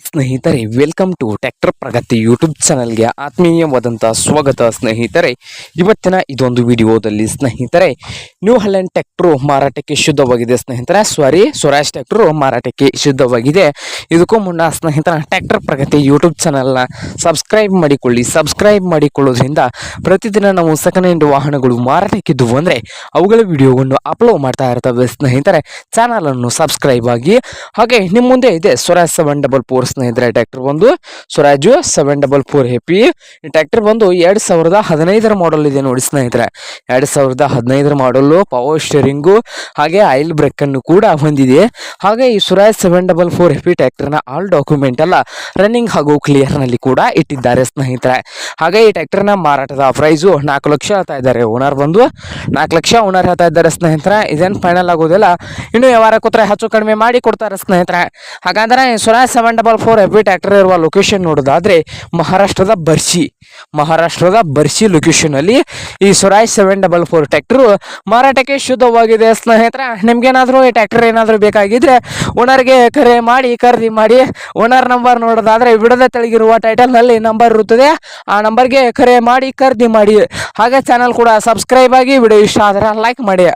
ಸ್ನೇಹಿತರೆ welcome to tractor Pragati YouTube ಚಾನಲ್ಗೆ ಆತ್ಮೀಯವಾದಂಥ ಸ್ವಾಗತ ಸ್ನೇಹಿತರೆ. ಇವತ್ತಿನ ಇದೊಂದು ವಿಡಿಯೋದಲ್ಲಿ ಸ್ನೇಹಿತರೆ ನ್ಯೂ ಹಲ್ಯಾಂಡ್ ಟ್ಯಾಕ್ಟ್ರು ಮಾರಾಟಕ್ಕೆ ಶುದ್ಧವಾಗಿದೆ ಸ್ನೇಹಿತರೆ. ಸಾರಿ ಸ್ವರಾಜ್ ಟ್ಯಾಕ್ಟ್ರು ಮಾರಾಟಕ್ಕೆ ಶುದ್ಧವಾಗಿದೆ. ಇದಕ್ಕೂ ಮುನ್ನ ಸ್ನೇಹಿತರ ಟ್ಯಾಕ್ಟರ್ ಪ್ರಗತಿ ಯೂಟ್ಯೂಬ್ ಚಾನಲ್ನ ಸಬ್ಸ್ಕ್ರೈಬ್ ಮಾಡಿಕೊಳ್ಳಿ. ಸಬ್ಸ್ಕ್ರೈಬ್ ಮಾಡಿಕೊಳ್ಳೋದ್ರಿಂದ ಪ್ರತಿದಿನ ನಾವು ಸೆಕೆಂಡ್ ಹ್ಯಾಂಡ್ ವಾಹನಗಳು ಮಾರಾಟಕ್ಕಿದ್ದವು ಅಂದರೆ ಅವುಗಳ ವಿಡಿಯೋವನ್ನು ಅಪ್ಲೋಡ್ ಮಾಡ್ತಾ ಇರ್ತವೆ ಸ್ನೇಹಿತರೆ. ಚಾನಲನ್ನು ಸಬ್ಸ್ಕ್ರೈಬ್ ಆಗಿ. ಹಾಗೆ ನಿಮ್ಮ ಮುಂದೆ ಇದೆ ಸ್ವರಾಜ್ ಸೆವೆನ್ ಡಬಲ್ ಫೋರ್ ಸ್ನೇಹಿತರೆ ಟ್ರ್ಯಾಕ್ಟರ್ ಬಂದು. ಸ್ವರಾಜು ಸೆವೆನ್ ಡಬಲ್ ಫೋರ್ ಹೆಪಿ ಈ ಟ್ರ್ಯಾಕ್ಟರ್ ಬಂದು ಎರಡು ಸಾವಿರದ ಹದಿನೈದರ ಮಾಡಲ್ ಇದೆ ನೋಡಿ ಸ್ನೇಹಿತರೆ. ಎರಡು ಸಾವಿರದ ಹದಿನೈದರ ಮಾಡಲ್ಲು ಪವರ್ ಸ್ಟೇರಿಂಗು ಹಾಗೆ ಆಯಿಲ್ ಬ್ರೇಕ್ ಅನ್ನು ಕೂಡ ಹೊಂದಿದೆ. ಹಾಗೆ ಈ ಸ್ವರಾಜ್ ಸೆವೆನ್ ಡಬಲ್ ಫೋರ್ ಹೆಪಿ ಟ್ರ್ಯಾಕ್ಟರ್ನ ಆಲ್ ಡಾಕ್ಯುಮೆಂಟ್ ಎಲ್ಲ ರನ್ನಿಂಗ್ ಹಾಗೂ ಕ್ಲಿಯರ್ನಲ್ಲಿ ಕೂಡ ಇಟ್ಟಿದ್ದಾರೆ ಸ್ನೇಹಿತರೆ. ಹಾಗೆ ಈ ಟ್ರ್ಯಾಕ್ಟರ್ನ ಮಾರಾಟದ ಪ್ರೈಸು ನಾಲ್ಕು ಲಕ್ಷ ಹೇಳ್ತಾ ಇದ್ದಾರೆ. ಓನರ್ ಬಂದು ನಾಲ್ಕು ಲಕ್ಷ ಓನರ್ ಹೇಳ್ತಾ ಇದ್ದಾರೆ ಸ್ನೇಹಿತರೆ. ಇದೇನು ಫೈನಲ್ ಆಗೋದಿಲ್ಲ. ಇನ್ನು ವ್ಯವಹಾರ ಕೂತ್ರೆ ಹೆಚ್ಚು ಕಡಿಮೆ ಮಾಡಿ ಕೊಡ್ತಾರೆ ಸ್ನೇಹಿತರೆ. ಹಾಗಾದ್ರೆ Swaraj seven double four F tractor ಇರುವ ಲೊಕೇಶನ್ ನೋಡೋದಾದ್ರೆ ಮಹಾರಾಷ್ಟ್ರದ ಬರ್ಸಿ ಮಹಾರಾಷ್ಟ್ರದ ಬರ್ಸಿ ಲೊಕೇಶನ್ ಅಲ್ಲಿ ಈ Swaraj seven double four tractor ಮಾರಾಟಕ್ಕೆ ಶುದ್ಧವಾಗಿದೆ. ಸ್ನೇಹಿತರೆ, ನಿಮ್ಗೇನಾದರೂ ಈ ಟ್ಯಾಕ್ಟರ್ ಏನಾದರೂ ಬೇಕಾಗಿದ್ರೆ ಓನರ್ಗೆ ಕರೆ ಮಾಡಿ, ಖರೀದಿ ಮಾಡಿ ಓನರ್ ನಂಬರ್ ನೋಡೋದಾದ್ರೆ ವಿಡದ ತೆಳಗಿರುವ ಟೈಟಲ್ನಲ್ಲಿ ನಂಬರ್ ಇರುತ್ತದೆ. ಆ ನಂಬರ್ಗೆ ಕರೆ ಮಾಡಿ, ಖರೀದಿ ಮಾಡಿ. ಹಾಗೆ ಚಾನಲ್ ಕೂಡ ಸಬ್ಸ್ಕ್ರೈಬ್ ಆಗಿ ವಿಡಿಯೋ ಇಷ್ಟ ಆದರೆ ಲೈಕ್ ಮಾಡಿ.